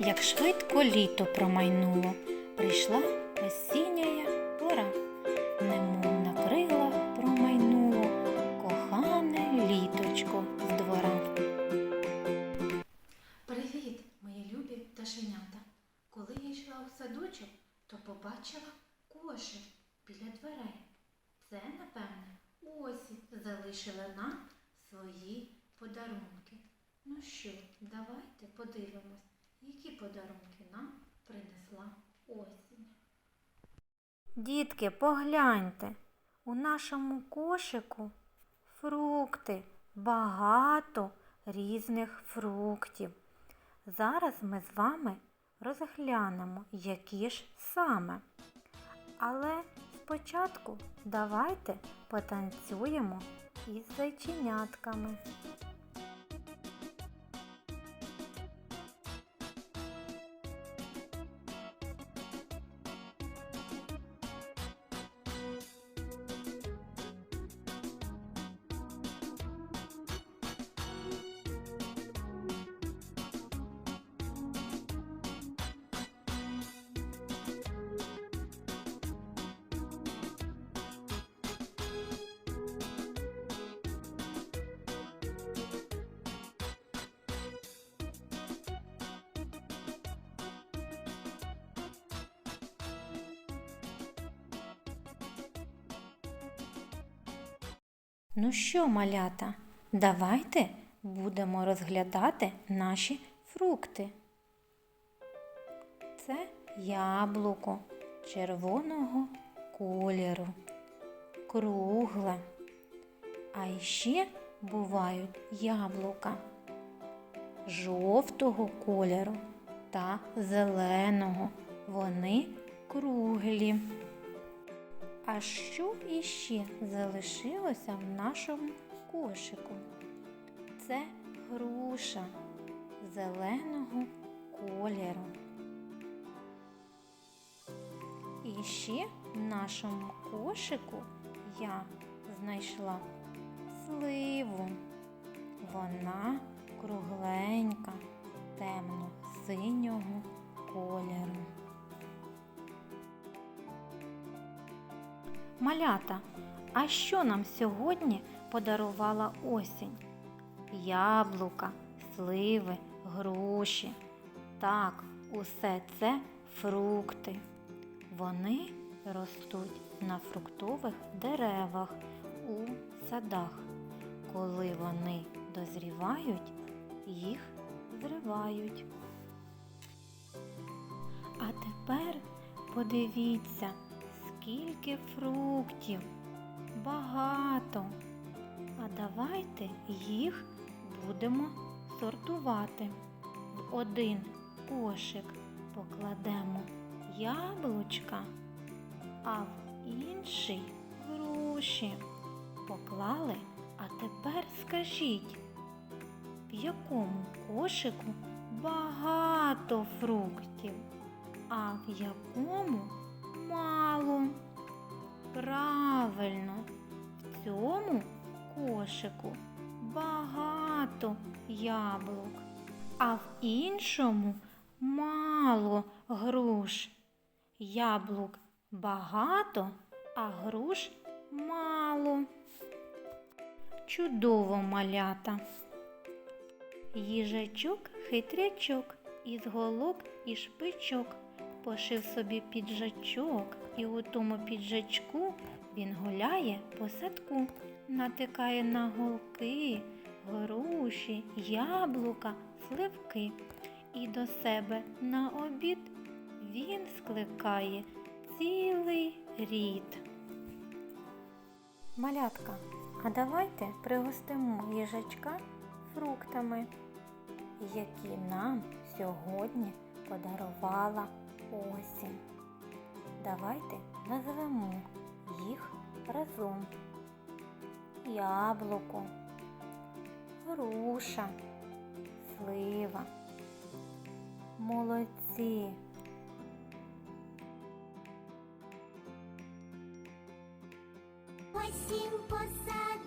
як швидко літо промайнуло, прийшла осіння пора, немов на крилах промайнуло кохане літочко з двора. Привіт, мої любі пташенята. Коли я йшла у садочок, то побачила кошик біля дверей. Це, напевне, осінь залишила нам свої подарунки. Ну що, давайте подивимось, які подарунки нам принесла осінь. Дітки, погляньте, у нашому кошику фрукти, багато різних фруктів. Зараз ми з вами розглянемо, які ж саме. Але спочатку давайте потанцюємо із зайченятками. Ну що, малята, давайте будемо розглядати наші фрукти. Це яблуко червоного кольору, кругле. А ще бувають яблука жовтого кольору та зеленого. Вони круглі. А що іще залишилося в нашому кошику? Це груша зеленого кольору. І ще в нашому кошику я знайшла сливу. Вона кругленька, темно-синього кольору. Малята, а що нам сьогодні подарувала осінь? Яблука, сливи, груші. Так, усе це фрукти. Вони ростуть на фруктових деревах у садах. Коли вони дозрівають, їх зривають. А тепер подивіться, скільки фруктів. Багато. А давайте їх будемо сортувати. В один кошик покладемо яблучка, а в інший груші. Поклали, а тепер скажіть, в якому кошику багато фруктів, а в якому мало. Правильно, в цьому кошику багато яблук, а в іншому мало груш. Яблук багато, а груш мало. Чудово малята. Їжачок хитрячок, із голок і шпичок. Пошив собі піджачок, і у тому піджачку він гуляє по садку, натикає на голки, груші, яблука, сливки. І до себе на обід він скликає цілий рід. Малятка, а давайте пригостимо їжачка фруктами, які нам сьогодні подарувала осінь. Давайте назвемо їх разом. Яблуко, груша, слива. Молодці. Осінь посадила